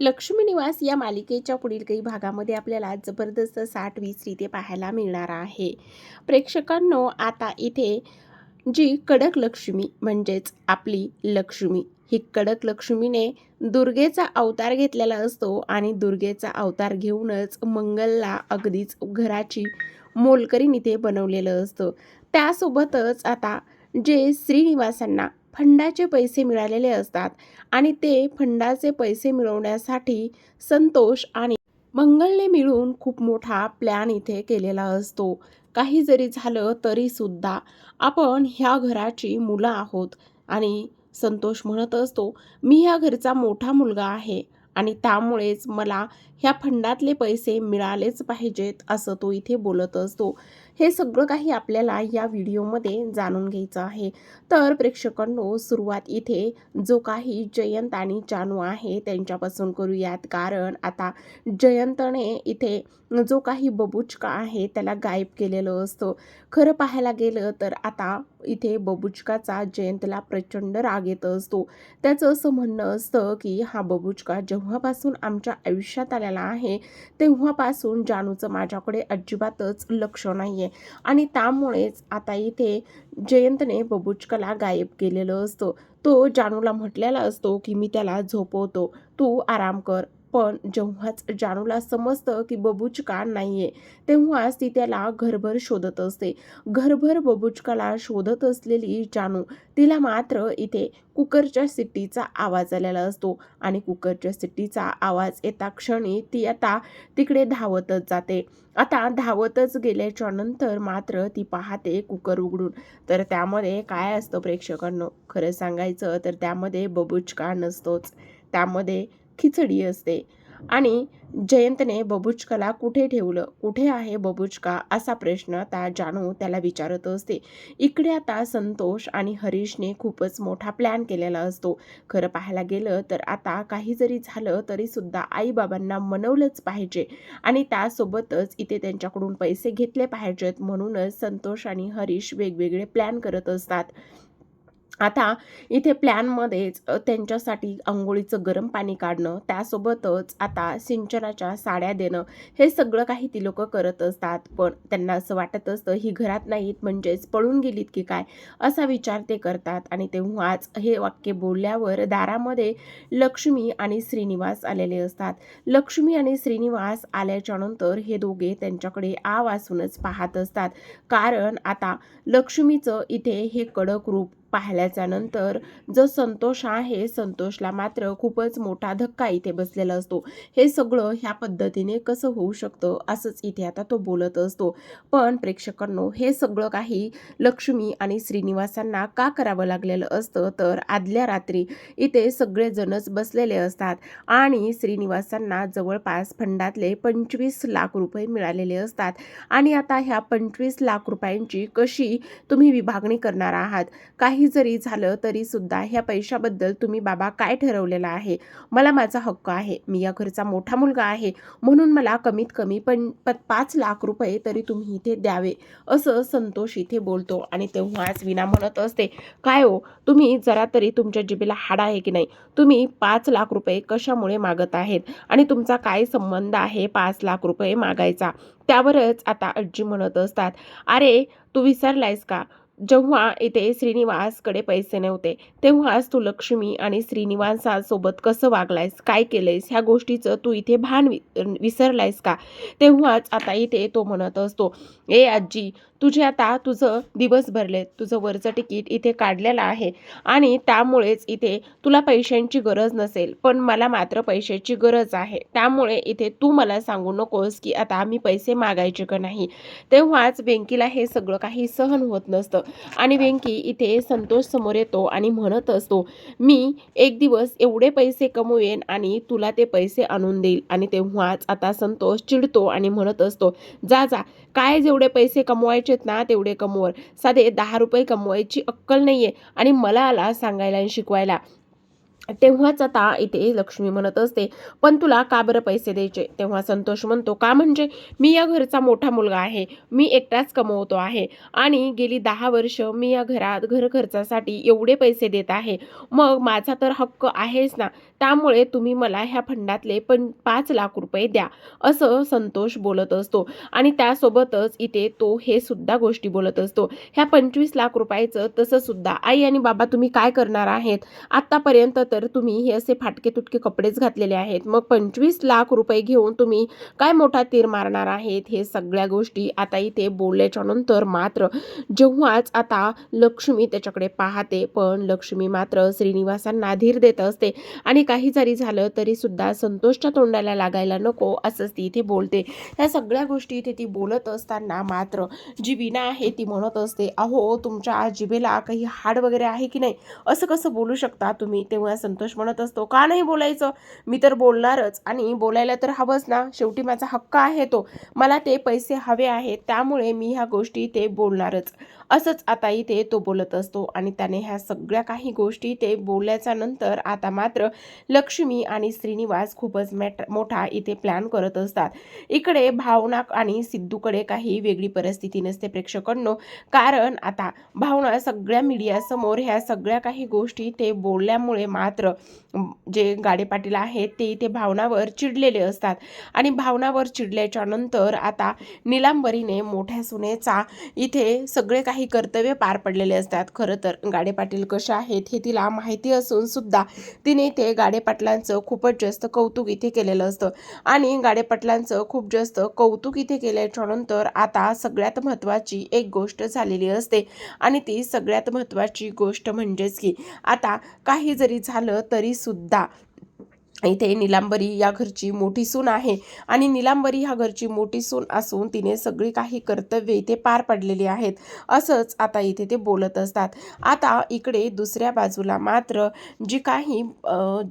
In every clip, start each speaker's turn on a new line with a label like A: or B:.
A: लक्ष्मी निवास या मालिकेच्या पुढील काही भागामध्ये आपल्याला जबरदस्त साठ वीस रीते पाहायला मिळणार आहे. प्रेक्षकांनो आता इथे जी कडक लक्ष्मी म्हणजेच आपली लक्ष्मी ही कडक लक्ष्मीने दुर्गेचा अवतार घेतलेला असतो आणि दुर्गेचा अवतार घेऊनच मंगलला अगदीच घराची मोलकरीन इथे बनवलेलं असतं. त्यासोबतच आता जे श्रीनिवासांना फंडाचे पैसे मिळालेले असतात आणि ते फंडाचे पैसे मिळवण्यासाठी संतोष आणि मंगलने मिळून खूप मोठा प्लॅन इथे केलेला असतो. काही जरी झालं तरीसुद्धा आपण ह्या घराची मुलं आहोत आणि संतोष म्हणत असतो मी ह्या घरचा मोठा मुलगा आहे आणि त्यामुळेच मला ह्या फंडातले पैसे मिळालेच पाहिजेत असं तो इथे बोलत असतो. हे सगळं काही आपल्याला या व्हिडिओमध्ये जाणून घ्यायचं आहे. तर प्रेक्षकांनो सुरुवात इथे. जो काही जयंत आणि जानू आहे त्यांच्यापासून करूयात. कारण आता जयंतने इथे जो काही बबुचका आहे त्याला गायब केलेलं असतं. खरं पाहायला गेलं तर आता इथे बबुचकाचा जयंतला प्रचंड राग येत असतो. त्याचं असं म्हणणं असतं की हा बबुचका जेव्हापासून आमच्या आयुष्यात आलेला आहे तेव्हापासून जानूचं माझ्याकडे अजिबातच लक्ष नाही आहे आणि त्यामुळेच आता इथे जयंतने बबुचकाला गायब केलेलं असतं. तो जानूला म्हटलेला असतो की मी त्याला झोपवतो. तू आराम कर. पण जेव्हाच जानूला समजतं की बबुचका नाही आहे तेव्हाच ती त्याला घरभर शोधत असते. घरभर बबुचकाला शोधत असलेली जानू तिला मात्र इथे कुकरच्या सिट्टीचा आवाज आलेला असतो. आणि कुकरच्या सिट्टीचा आवाज येता क्षणी ती आता तिकडे धावतच जाते. आता धावतच गेल्याच्यानंतर मात्र ती पाहते कुकर उघडून. तर त्यामध्ये काय असतं प्रेक्षकांनो? खरं सांगायचं तर त्यामध्ये बबुचका नसतोच. त्यामध्ये खिचडी असते. आणि जयंतने बबुचकाला कुठे ठेवलं? कुठे आहे बबुचका? असा प्रश्न त्या जानू त्याला विचारत असते. इकडे आता संतोष आणि हरीशने खूपच मोठा प्लॅन केलेला असतो. खरं पाहायला गेलं तर आता काही जरी झालं तरी सुद्धा आईबाबांना मनवलंच पाहिजे. आणि त्यासोबतच इथे त्यांच्याकडून पैसे घेतले पाहिजेत. म्हणूनच संतोष आणि हरीश वेगवेगळे प्लॅन करत असतात. आता इथे प्लॅनमध्येच त्यांच्यासाठी आंघोळीचं गरम पाणी काढणं त्यासोबतच आता सिंचनाच्या साड्या देणं हे सगळं काही ती लोकं करत असतात. पण त्यांना असं वाटत असतं ही घरात नाहीत म्हणजेच पळून गेलीत की काय? असा विचार ते करतात. आणि तेव्हाच हे वाक्य बोलल्यावर दारामध्ये लक्ष्मी आणि श्रीनिवास आलेले असतात. लक्ष्मी आणि श्रीनिवास आल्याच्यानंतर हे दोघे त्यांच्याकडे आवासूनच पाहत असतात. कारण आता लक्ष्मीचं इथे हे कडक रूप पाहिल्याच्यानंतर जो संतोष आहे संतोषला मात्र खूपच मोठा धक्का इथे बसलेला असतो. हे सगळं ह्या पद्धतीने कसं होऊ शकतं असंच इथे आता तो बोलत असतो. पण प्रेक्षकांनो हे सगळं काही लक्ष्मी आणि श्रीनिवासांना का करावं लागलेलं असतं? तर आदल्या रात्री इथे सगळेजणच बसलेले असतात आणि श्रीनिवासांना जवळपास फंडातले पंचवीस लाख रुपये मिळालेले असतात. आणि आता ह्या पंचवीस लाख रुपयांची कशी तुम्ही विभागणी करणार आहात? काही जरी झालं तरी सुद्धा ह्या पैशाबद्दल तुम्ही बाबा काय ठरवलेलं आहे? मला माझा हक्क आहे. मी या घरचा मोठा मुलगा आहे. म्हणून मला कमीत कमी पण प पाच लाख रुपये तरी तुम्ही इथे द्यावे असं संतोष इथे बोलतो. आणि तेव्हाच विना म्हणत असते काय हो? तुम्ही जरा तरी तुमच्या जिबेला हाड आहे की नाही? तुम्ही पाच लाख रुपये कशामुळे मागत आहेत? आणि तुमचा काय संबंध आहे पाच लाख रुपये मागायचा? त्यावरच आता आजी म्हणत असतात अरे तू विसरलायस का? जेव्हा इथे श्रीनिवासकडे पैसे नव्हते तेव्हाच तू लक्ष्मी आणि श्रीनिवासासोबत कसं वागलायस काय केलंयस ह्या गोष्टीचं तू इथे भान विसरलायस का? तेव्हाच आता इथे तो म्हणत असतो ए आजी तुझे आता तुझं दिवस भरले तुझं वरचं तिकीट इथे काढलेलं आहे आणि त्यामुळेच इथे तुला पैशांची गरज नसेल पण मला मात्र पैशाची गरज आहे. त्यामुळे इथे तू मला सांगू नकोस की आता आम्ही पैसे मागायचे का नाही? तेव्हाच बँकेला हे सगळं काही सहन होत नसतं. आणि वेंकी इथे संतोष समोर येतो आणि म्हणत असतो मी एक दिवस एवढे पैसे कमवेन आणि तुला ते पैसे आणून देईल. आणि तेव्हाच आता संतोष चिडतो आणि म्हणत असतो जा जा काय जेवढे पैसे कमवायचेत ना तेवढे कमवर. साधे दहा रुपये कमवायची अक्कल नाहीये आणि मला आला सांगायला आणि शिकवायला. तेव्हाच आता इथे लक्ष्मी म्हणत असते पण तुला का बरं पैसे द्यायचे? तेव्हा संतोष म्हणतो का म्हणजे? मी या घरचा मोठा मुलगा आहे. मी एकटाच कमवतो आहे. आणि गेली दहा वर्ष मी या घरात घर खर्चासाठी एवढे पैसे देत आहे. मग माझा तर हक्क आहेच ना. त्यामुळे तुम्ही मला ह्या फंडातले पण पाच लाख रुपये द्या असं संतोष बोलत असतो. आणि त्यासोबतच इथे तो हे सुद्धा गोष्टी बोलत असतो. ह्या पंचवीस लाख रुपयाचं तसं सुद्धा आई आणि बाबा तुम्ही काय करणार आहेत? आत्तापर्यंत तर तुम्ही हे असे फाटके तुटके कपडेच घातलेले आहेत. मग पंचवीस लाख रुपये घेऊन तुम्ही काय मोठा तीर मारणार आहेत हे सगळ्या गोष्टी? आता इथे बोलल्याच्या नंतर मात्र जेव्हाच आता लक्ष्मी त्याच्याकडे पाहते पण लक्ष्मी मात्र श्रीनिवासांना धीर देत असते. आणि काही जरी झालं तरी सुद्धा संतोषच्या तोंडाला लागायला नको असंच ती इथे बोलते. ह्या सगळ्या गोष्टी इथे ती बोलत असताना मात्र जी विना आहे ती म्हणत असते अहो तुमच्या जिभेला काही हाड वगैरे आहे की नाही? असं कसं बोलू शकता तुम्ही? तेव्हा संतोष म्हणत असतो का नाही बोलायचं? मी तर बोलणारच आणि बोलायला तर हवंच ना. शेवटी माझा हक्क आहे तो. मला ते पैसे हवे आहेत त्यामुळे मी ह्या गोष्टी ते बोलणारच. असंच आता इथे तो बोलत असतो आणि त्याने ह्या सगळ्या काही गोष्टी ते बोलल्याच्या नंतर आता मात्र लक्ष्मी आणि श्रीनिवास खूपच मॅट मोठा इथे प्लॅन करत असतात. इकडे भावना आणि सिद्धूकडे काही वेगळी परिस्थिती नसते प्रेक्षकांनो. कारण आता भावना सगळ्या मीडियासमोर ह्या सगळ्या काही गोष्टी ते बोलल्यामुळे मात्र मात्र जे गाडे पाटील आहेत ते इथे भावनावर चिडलेले असतात. आणि भावनावर चिडल्याच्या नंतर आता निलांबरीने मोठ्या सुनेचा इथे सगळे काही कर्तव्य पार पडलेले असतात. खरं तर गाडे पाटील आहेत हे तिला माहिती असून सुद्धा तिने ते गाडे पाटलांचं खूपच जास्त कौतुक इथे केलेलं असतं. आणि गाडे पाटलांचं खूप जास्त कौतुक इथे केल्याच्यानंतर आता सगळ्यात महत्त्वाची एक गोष्ट झालेली असते. आणि ती सगळ्यात महत्त्वाची गोष्ट म्हणजेच की आता काही जरी झालं तरी सुद्धा इथे निलांबरी या घरची मोठी सून आहे आणि निलांबरी ह्या घरची मोठी सून असून तिने सगळी काही कर्तव्य इथे पार पडलेली आहेत असंच आता इथे ते बोलत असतात. आता इकडे दुसऱ्या बाजूला मात्र जी काही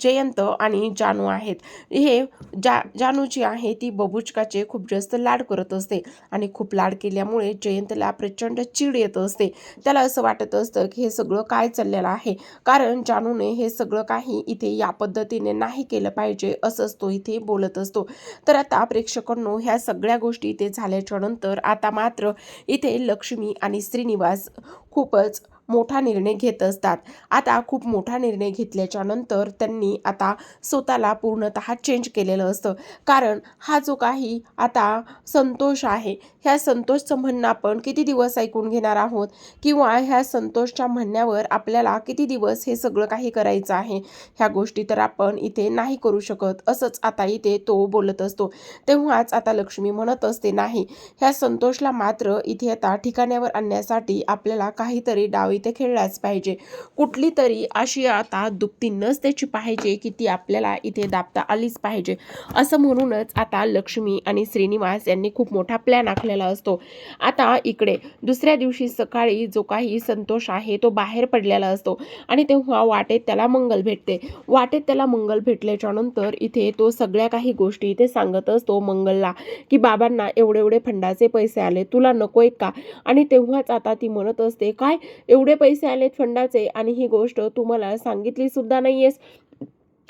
A: जयंत आणि जानू आहेत हे जा जानू जी आहे ती बबुचकाचे खूप जास्त लाड करत असते आणि खूप लाड केल्यामुळे जयंतला प्रचंड चीड येत असते. त्याला असं वाटत असतं की हे सगळं काय चाललेलं आहे? कारण जानूने हे सगळं काही इथे या पद्धतीने नाही केलं. केलं पाहिजे असंच तो इथे बोलत असतो. तर आता प्रेक्षकांनो ह्या सगळ्या गोष्टी इथे झाल्याच्यानंतर आता मात्र इथे लक्ष्मी आणि श्रीनिवास खूपच मोठा निर्णय घेत असतात. आता खूप मोठा निर्णय घेतल्याच्या नंतर त्यांनी आता स्वतःला पूर्णतः चेंज केलेलं असतं. कारण हा जो काही आता संतोष आहे ह्या संतोषचं म्हणणं आपण किती दिवस ऐकून घेणार आहोत? किंवा ह्या संतोषच्या म्हणण्यावर आपल्याला किती दिवस हे सगळं काही करायचं आहे? ह्या गोष्टी तर आपण इथे नाही करू शकत असंच आता इथे तो बोलत असतो. तेव्हाच आता लक्ष्मी म्हणत असते नाही ह्या संतोषला मात्र इथे आता ठिकाण्यावर आणण्यासाठी आपल्याला काहीतरी डाव इथे खेळलाच पाहिजे. कुठली तरी अशी आता दुप्ती नस त्याची पाहिजे की ती आपल्याला इथे दाबता आलीच पाहिजे. असं म्हणूनच आता लक्ष्मी आणि श्रीनिवास यांनी खूप मोठा प्लॅन आखलेला असतो. आता इकडे दुसऱ्या दिवशी सकाळी जो काही संतोष आहे तो बाहेर पडलेला असतो आणि तेव्हा वाटेत त्याला मंगल भेटते. वाटेत त्याला मंगल भेटल्याच्या नंतर इथे तो सगळ्या काही गोष्टी इथे सांगत असतो मंगलला की बाबांना एवढे एवढे फंडाचे पैसे आले तुला नको आहेत का? आणि तेव्हाच आता ती म्हणत असते काय? एवढे पैसे आलेत फंडाचे आणि ही गोष्ट तू मला सांगितली सुद्धा नाहीयेस.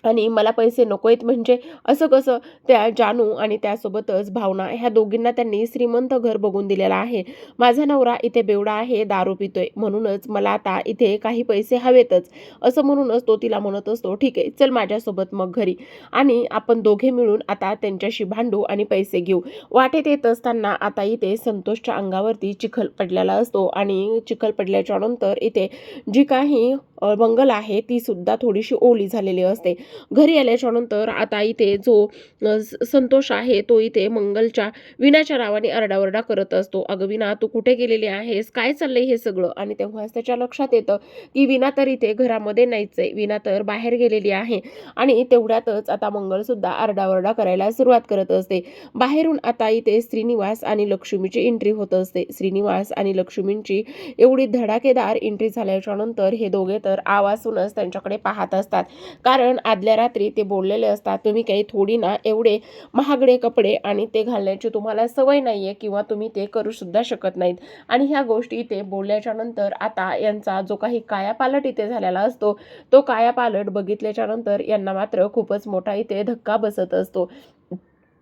A: आणि मला पैसे नको आहेत. म्हणजे असं कसं त्या जानू आणि त्यासोबतच भावना ह्या दोघींना त्यांनी श्रीमंत घर बघून दिलेलं आहे. माझा नवरा इथे बेवडा आहे दारू पितोय. म्हणूनच मला आता इथे काही पैसे हवेतच. असं म्हणूनच तो तिला म्हणत असतो ठीक आहे चल माझ्यासोबत मग घरी. आणि आपण दोघे मिळून आता त्यांच्याशी भांडू आणि पैसे घेऊ. वाटेत येत असताना आता इथे संतोषच्या अंगावरती चिखल पडलेला असतो. आणि चिखल पडल्याच्या नंतर इथे जी काही मंगल आहे ती सुद्धा थोडीशी ओली झालेली असते. घरी आल्याच्यानंतर आता इथे जो स- संतोष आहे तो इथे मंगलच्या विनाच्या नावाने आरडाओरडा करत असतो. अगं विना तू कुठे गेलेली आहेस? काय चाललंय हे सगळं? आणि तेव्हाच त्याच्या लक्षात येतं की विना तर इथे घरामध्ये नाहीच आहे विना तर बाहेर गेलेली आहे. आणि तेवढ्यातच आता मंगल सुद्धा आरडाओरडा करायला सुरुवात करत असते. बाहेरून आता इथे श्रीनिवास आणि लक्ष्मीची एंट्री होत असते. श्रीनिवास आणि लक्ष्मींची एवढी धडाकेदार एंट्री झाल्याच्यानंतर हे दोघे तर तर आवासूनच त्यांच्याकडे पाहत असतात. कारण आदल्या रात्री ते बोललेले असतात तुम्ही काही थोडी ना एवढे महागडे कपडे आणि ते घालण्याची तुम्हाला सवय नाही आहे किंवा तुम्ही ते करू सुद्धा शकत नाहीत. आणि ह्या गोष्टी इथे बोलल्याच्या नंतर आता यांचा जो काही कायापालट इथे झालेला असतो तो कायापालट बघितल्याच्या नंतर यांना मात्र खूपच मोठा इथे धक्का बसत असतो.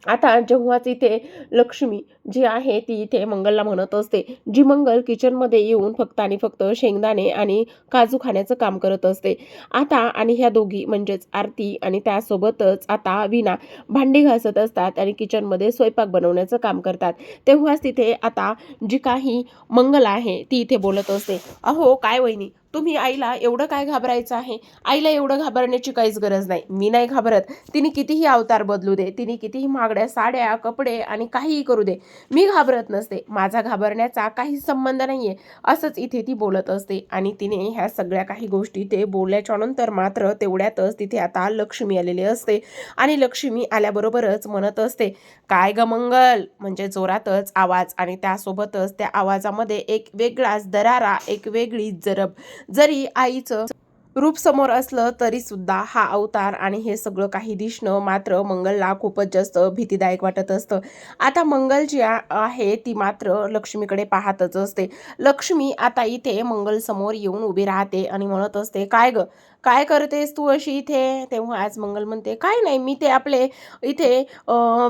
A: आता जेव्हाच इथे लक्ष्मी जी आहे ती इथे मंगलला म्हणत असते. जी मंगल किचनमध्ये येऊन फक्त आणि फक्त शेंगदाणे आणि काजू खाण्याचं काम करत असते. आता आणि ह्या दोघी म्हणजेच आरती आणि त्यासोबतच आता विना भांडी घासत असतात आणि किचनमध्ये स्वयंपाक बनवण्याचं काम करतात. तेव्हाच तिथे आता जी काही मंगल आहे ती इथे बोलत असते. अहो काय वहिनी तुम्ही आईला एवढं काय घाबरायचं आहे? आईला एवढं घाबरण्याची काहीच गरज नाही. मी नाही घाबरत. तिने कितीही अवतार बदलू दे तिने कितीही महागड्या साड्या कपडे आणि काहीही करू दे मी घाबरत नसते. माझा घाबरण्याचा काही संबंध नाही आहे असंच इथे ती बोलत असते आणि तिने ह्या सगळ्या काही गोष्टी ते बोलल्याच्या नंतर मात्र तेवढ्यातच तिथे आता लक्ष्मी आलेली असते आणि लक्ष्मी आल्याबरोबरच म्हणत असते काय ग मंगल? म्हणजे जोरातच आवाज आणि त्यासोबतच त्या आवाजामध्ये एक वेगळाच दरारा एक वेगळी जरब. जरी आईचं रूप समोर असलं तरी सुद्धा हा अवतार आणि हे सगळं काही दिसणं मात्र मंगलला खूपच जास्त भीतीदायक वाटत असतं. आता मंगल जी आहे ती मात्र लक्ष्मीकडे पाहतच असते. लक्ष्मी आता इथे मंगल समोर येऊन उभी राहते आणि म्हणत असते काय ग काय करतेस तू अशी इथे? तेव्हा आज मंगल म्हणते काय नाही मी ते आपले इथे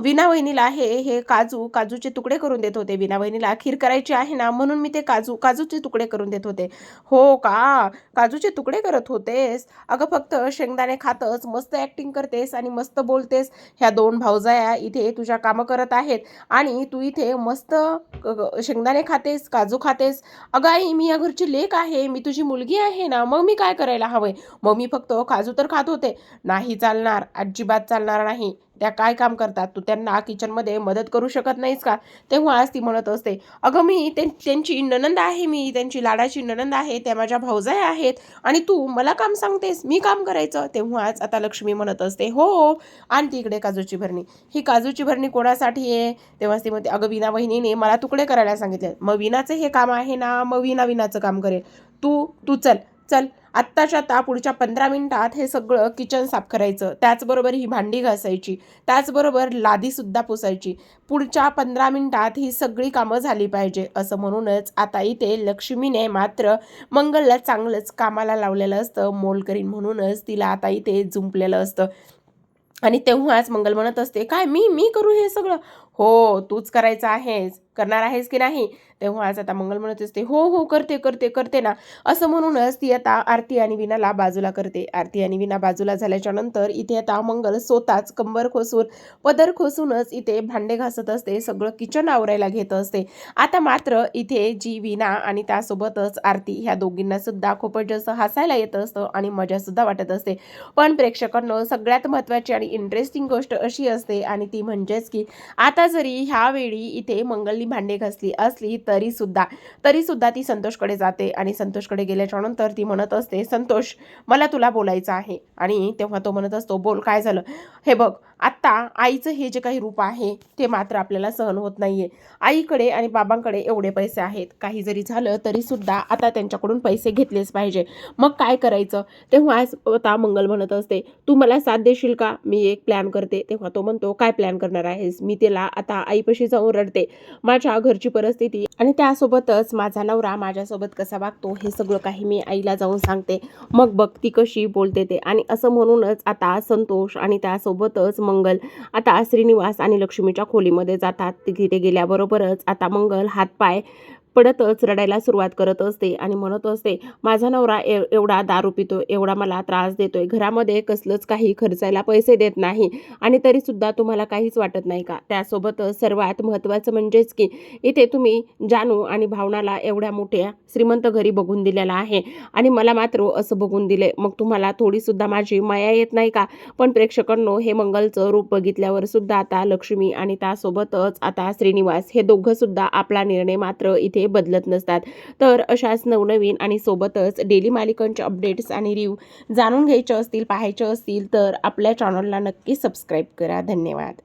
A: विना वहिनीला आहे हे काजू काजूचे तुकडे करून देत होते. विना वहिनीला खीर करायची आहे ना म्हणून मी ते काजू काजूचे तुकडे करून देत होते. हो का? काजूचे तुकडे करत होतेस? अगं फक्त शेंगदाणे खातच मस्त ॲक्टिंग करतेस आणि मस्त बोलतेस. ह्या दोन भाऊजाया इथे तुझ्या कामं करत आहेत आणि तू इथे मस्त शेंगदाणे खातेस काजू खातेस. अगं आई मी या घरची लेक आहे मी तुझी मुलगी आहे ना मग मी काय करायला हवंय? मग मी फक्त काजू तर खात होते. नाही चालणार अजिबात चालणार नाही. त्या काय काम करतात? तू त्यांना किचनमध्ये मदत करू शकत नाहीस का? तेव्हाच ती म्हणत असते अगं मी ते त्यांची ननंद आहे मी त्यांची लाडाची ननंद आहे त्या माझ्या भाऊजाय आहेत आणि तू मला काम सांगतेस मी काम करायचं. तेव्हाच आता लक्ष्मी म्हणत असते हो आणि तिकडे इकडे काजूची भरणी. ही काजूची भरणी कोणासाठी आहे? तेव्हाच ती म्हणते अगं विना वहिनीने मला तुकडे करायला सांगितले. मग विनाचं हे काम आहे ना मग विना विनाचं काम करेल. तू तू चल चल आत्ताच्या आता पुढच्या पंधरा मिनिटात हे सगळं किचन साफ करायचं. त्याचबरोबर ही भांडी घासायची. त्याचबरोबर लादीसुद्धा पुसायची. पुढच्या पंधरा मिनिटात ही सगळी कामं झाली पाहिजे असं म्हणूनच आता इथे लक्ष्मीने मात्र मंगलला चांगलंच कामाला लावलेलं असतं. मोलकरीन म्हणूनच तिला आता इथे जुंपलेलं असतं. आणि तेव्हाच मंगल म्हणत असते काय मी मी करू हे सगळं? हो तूच करायचं आहेस. करणार आहेस की नाही? तेव्हाच आता मंगल म्हणत असते हो हो करते करते करते ना. असं म्हणूनच ती आता आरती आणि विनाला बाजूला करते. आरती आणि विना बाजूला झाल्याच्यानंतर इथे आता मंगल स्वतःच कंबर खोसून पदर खोसूनच इथे भांडे घासत असते सगळं किचन आवरायला घेत असते. आता मात्र इथे जी विना आणि त्यासोबतच आरती ह्या दोघींना सुद्धा खूपच जास्त हसायला येत असतं आणि मजासुद्धा वाटत असते. पण प्रेक्षकांना सगळ्यात महत्त्वाची आणि इंटरेस्टिंग गोष्ट अशी असते आणि ती म्हणजेच की आता जरी ह्यावेळी इथे मंगल मंगलनी भांडे घासली असली तरी सुद्धा तरी सुद्धा ती संतोषकडे जाते आणि संतोषकडे गेल्याच्यानंतर ती म्हणत असते संतोष मला तुला बोलायचं आहे. आणि तेव्हा तो म्हणत असतो बोल काय झालं? हे बघ आत्ता आईचं हे जे काही रूप आहे ते मात्र आपल्याला सहन होत नाहीये. आईकडे आणि बाबांकडे एवढे पैसे आहेत. काही जरी झालं तरी सुद्धा आता त्यांच्याकडून पैसे घेतलेच पाहिजे. मग काय करायचं? तेव्हा आज आता मंगल म्हणत असते तू मला साथ देशील का? मी एक प्लॅन करते. तेव्हा तो म्हणतो काय प्लॅन करणार आहेस? मी तिला आता आईपाशी जाऊन रडते. माझ्या घरची परिस्थिती आणि त्यासोबतच माझा नवरा माझ्यासोबत कसा वागतो हे सगळं काही मी आईला जाऊन सांगते. मग बघ ती कशी बोलते ते. आणि असं म्हणूनच आता संतोष आणि त्यासोबतच मंगल. आता श्रीनिवास आणि लक्ष्मीच्या खोलीमध्ये जातात. तिथे गेल्याबरोबरच आता मंगल हातपाय पडतच रडायला सुरुवात करत असते आणि म्हणत असते माझा नवरा एव एवढा दारू पितो एवढा मला त्रास देतोय घरामध्ये कसलंच काही खर्चायला पैसे देत नाही आणि तरीसुद्धा तुम्हाला काहीच वाटत नाही का? त्यासोबतच सर्वात महत्त्वाचं म्हणजेच की इथे तुम्ही जानू आणि भावनाला एवढ्या मोठ्या श्रीमंत घरी बघून दिलेला आहे आणि मला मात्र असं बघून दिले. मग तुम्हाला थोडीसुद्धा माझी माया येत नाही का? पण प्रेक्षकांनो हे मंगलचं रूप बघितल्यावर सुद्धा आता लक्ष्मी आणि त्यासोबतच आता श्रीनिवास हे दोघंसुद्धा आपला निर्णय मात्र इथे ते बदलत नसतात. तर अशाच नवनवीन आणि सोबतच डेली मालिकांचे अपडेट्स आणि रिव्ह जाणून घ्यायचे असतील पाहायचे असतील तर आपल्या चॅनलला नक्की सबस्क्राईब करा. धन्यवाद.